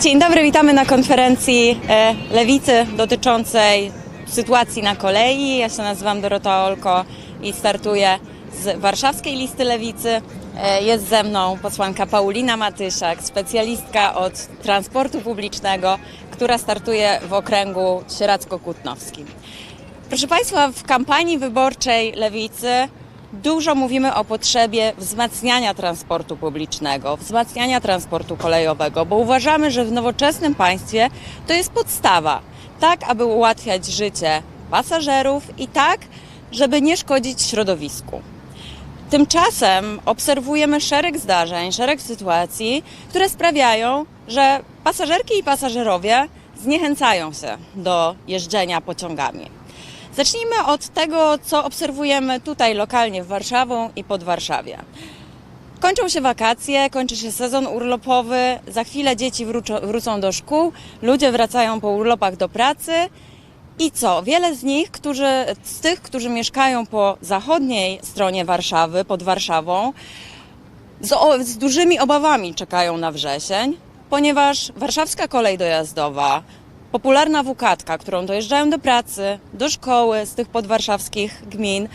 Dzień dobry, witamy na konferencji e, Lewicy dotyczącej sytuacji na kolei. Ja się nazywam Dorota Olko i startuję z warszawskiej listy Lewicy. E, Jest ze mną posłanka Paulina Matysiak, specjalistka od transportu publicznego, która startuje w okręgu sieradzko-kutnowskim. Proszę Państwa, w kampanii wyborczej Lewicy dużo mówimy o potrzebie wzmacniania transportu publicznego, wzmacniania transportu kolejowego, bo uważamy, że w nowoczesnym państwie to jest podstawa, tak aby ułatwiać życie pasażerów i tak, żeby nie szkodzić środowisku. Tymczasem obserwujemy szereg zdarzeń, szereg sytuacji, które sprawiają, że pasażerki i pasażerowie zniechęcają się do jeżdżenia pociągami. Zacznijmy od tego, co obserwujemy tutaj lokalnie w Warszawą i pod Warszawie. Kończą się wakacje, kończy się sezon urlopowy, za chwilę dzieci wrócą, do szkół, ludzie wracają po urlopach do pracy i co? Wiele z nich, którzy, z tych, którzy mieszkają po zachodniej stronie Warszawy, pod Warszawą, z, o, z dużymi obawami czekają na wrzesień, ponieważ warszawska kolej dojazdowa, popularna wukatka, którą dojeżdżają do pracy, do szkoły z tych podwarszawskich gmin,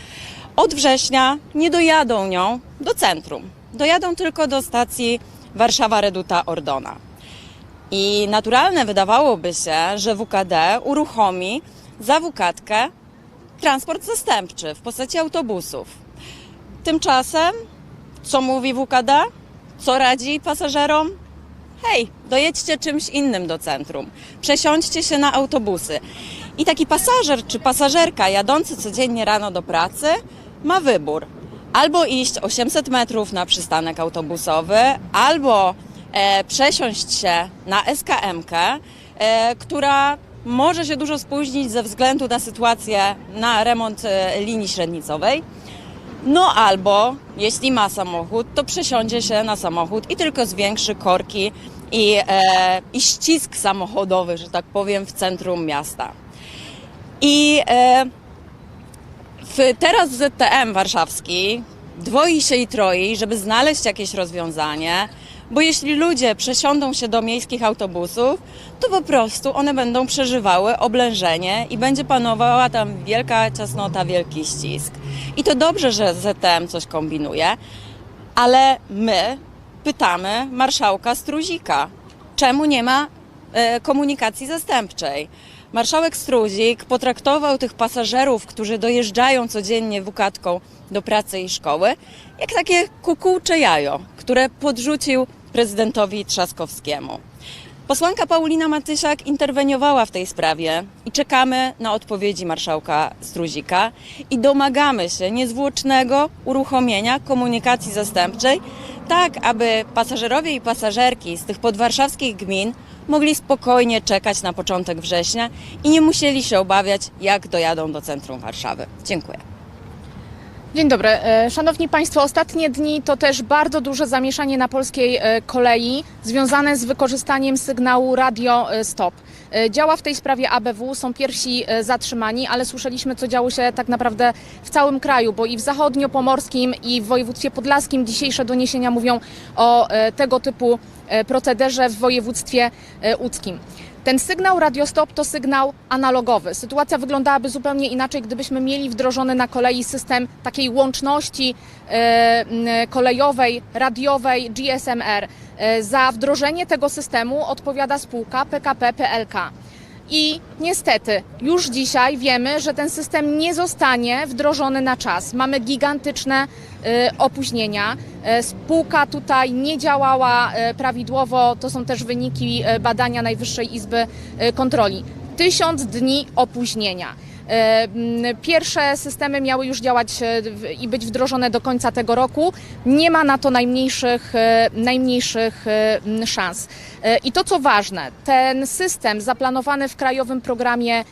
od września nie dojadą nią do centrum. Dojadą tylko do stacji Warszawa Reduta Ordona. I naturalne wydawałoby się, że WKD uruchomi za wukatkę transport zastępczy w postaci autobusów. Tymczasem, co mówi WKD? Co radzi pasażerom? Hej, dojedźcie czymś innym do centrum. Przesiądźcie się na autobusy. I taki pasażer czy pasażerka jadący codziennie rano do pracy ma wybór. Albo iść 800 metrów na przystanek autobusowy, albo e, przesiąść się na SKM-kę, e, która może się dużo spóźnić ze względu na sytuację na remont e, linii średnicowej. No albo, jeśli ma samochód, to przesiądzie się na samochód i tylko zwiększy korki i, e, i ścisk samochodowy, że tak powiem, w centrum miasta. I e, w, teraz ZTM warszawski dwoi się i troi, żeby znaleźć jakieś rozwiązanie, bo jeśli ludzie przesiądą się do miejskich autobusów, to po prostu one będą przeżywały oblężenie i będzie panowała tam wielka ciasnota, wielki ścisk. I to dobrze, że ZTM coś kombinuje, ale my pytamy marszałka Struzika, czemu nie ma e, komunikacji zastępczej. Marszałek Struzik potraktował tych pasażerów, którzy dojeżdżają codziennie wukatką do pracy i szkoły, jak takie kukułcze jajo, które podrzucił prezydentowi Trzaskowskiemu. Posłanka Paulina Matysiak interweniowała w tej sprawie i czekamy na odpowiedzi marszałka Struzika i domagamy się niezwłocznego uruchomienia komunikacji zastępczej, tak aby pasażerowie i pasażerki z tych podwarszawskich gmin mogli spokojnie czekać na początek września i nie musieli się obawiać, jak dojadą do centrum Warszawy. Dziękuję. Dzień dobry. E, Szanowni Państwo, ostatnie dni to też bardzo duże zamieszanie na polskiej e, kolei związane z wykorzystaniem sygnału radio e, stop. Działa w tej sprawie ABW, są pierwsi zatrzymani, ale słyszeliśmy, co działo się tak naprawdę w całym kraju, bo i w zachodnio-pomorskim, i w województwie podlaskim dzisiejsze doniesienia mówią o tego typu procederze w województwie łódzkim. Ten sygnał radiostop to sygnał analogowy. Sytuacja wyglądałaby zupełnie inaczej, gdybyśmy mieli wdrożony na kolei system takiej łączności e, kolejowej, radiowej GSMR. E, za wdrożenie tego systemu odpowiada spółka PKP PLK. I niestety już dzisiaj wiemy, że ten system nie zostanie wdrożony na czas. Mamy gigantyczne e, opóźnienia. E, Spółka tutaj nie działała e, prawidłowo. To są też wyniki badania Najwyższej Izby Kontroli. Tysiąc dni opóźnienia. E, Pierwsze systemy miały już działać e, i być wdrożone do końca tego roku. Nie ma na to najmniejszych, e, najmniejszych szans. I to co ważne, ten system zaplanowany w krajowym programie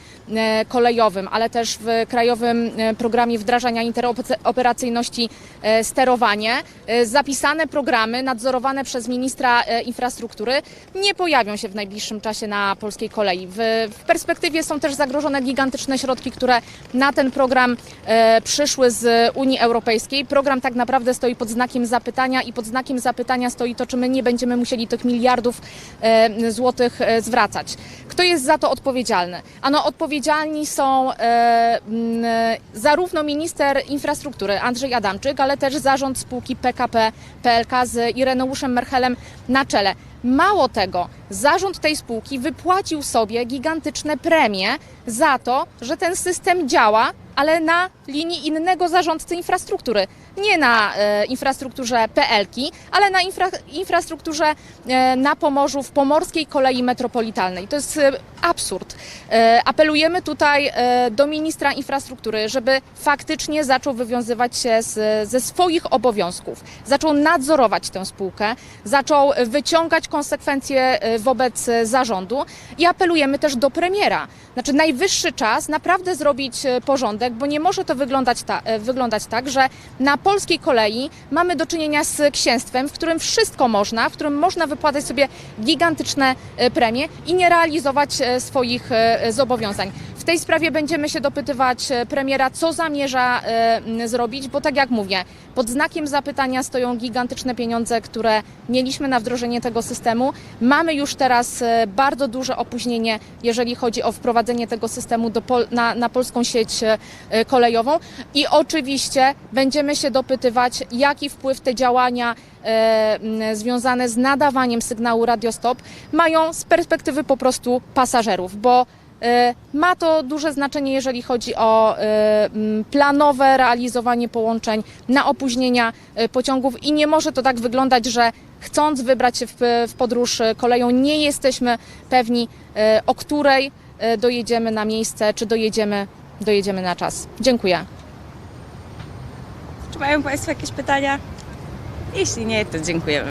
kolejowym, ale też w krajowym programie wdrażania interoperacyjności sterowanie, zapisane programy nadzorowane przez ministra infrastruktury nie pojawią się w najbliższym czasie na polskiej kolei. W perspektywie są też zagrożone gigantyczne środki środki, które na ten program e, przyszły z Unii Europejskiej. Program tak naprawdę stoi pod znakiem zapytania i pod znakiem zapytania stoi to, czy my nie będziemy musieli tych miliardów e, złotych e, zwracać. Kto jest za to odpowiedzialny? Ano odpowiedzialni są zarówno minister infrastruktury Andrzej Adamczyk, ale też zarząd spółki PKP PLK z Ireneuszem Merchelem na czele. Mało tego, zarząd tej spółki wypłacił sobie gigantyczne premie za to, że ten system działa, ale na linii innego zarządcy infrastruktury. Nie na e, infrastrukturze PLK, ale na infra, infrastrukturze e, na Pomorzu w Pomorskiej Kolei Metropolitalnej. To jest e, absurd. E, apelujemy tutaj e, do ministra infrastruktury, żeby faktycznie zaczął wywiązywać się z, ze swoich obowiązków, zaczął nadzorować tę spółkę, zaczął wyciągać konsekwencje e, wobec zarządu i apelujemy też do premiera. Znaczy najwyższy czas naprawdę zrobić e, porządek, bo nie może to wyglądać, ta, e, wyglądać tak, że na polskiej kolei mamy do czynienia z księstwem, w którym wszystko można, w którym można wypłacać sobie gigantyczne e, premie i nie realizować e, swoich zobowiązań. W tej sprawie będziemy się dopytywać e, premiera, co zamierza e, zrobić, bo tak jak mówię, pod znakiem zapytania stoją gigantyczne pieniądze, które mieliśmy na wdrożenie tego systemu. Mamy już teraz e, bardzo duże opóźnienie, jeżeli chodzi o wprowadzenie tego systemu do na, na polską sieć kolejową. I oczywiście będziemy się dopytywać, jaki wpływ te działania związane z nadawaniem sygnału radiostop mają z perspektywy po prostu pasażerów, bo Ma to duże znaczenie, jeżeli chodzi o e, planowe realizowanie połączeń na opóźnienia e, pociągów i nie może to tak wyglądać, że chcąc wybrać się w, podróż e, koleją, nie jesteśmy pewni, e, o której e, dojedziemy na miejsce, czy dojedziemy, dojedziemy na czas. Dziękuję. Czy mają Państwo jakieś pytania? Jeśli nie, to dziękujemy.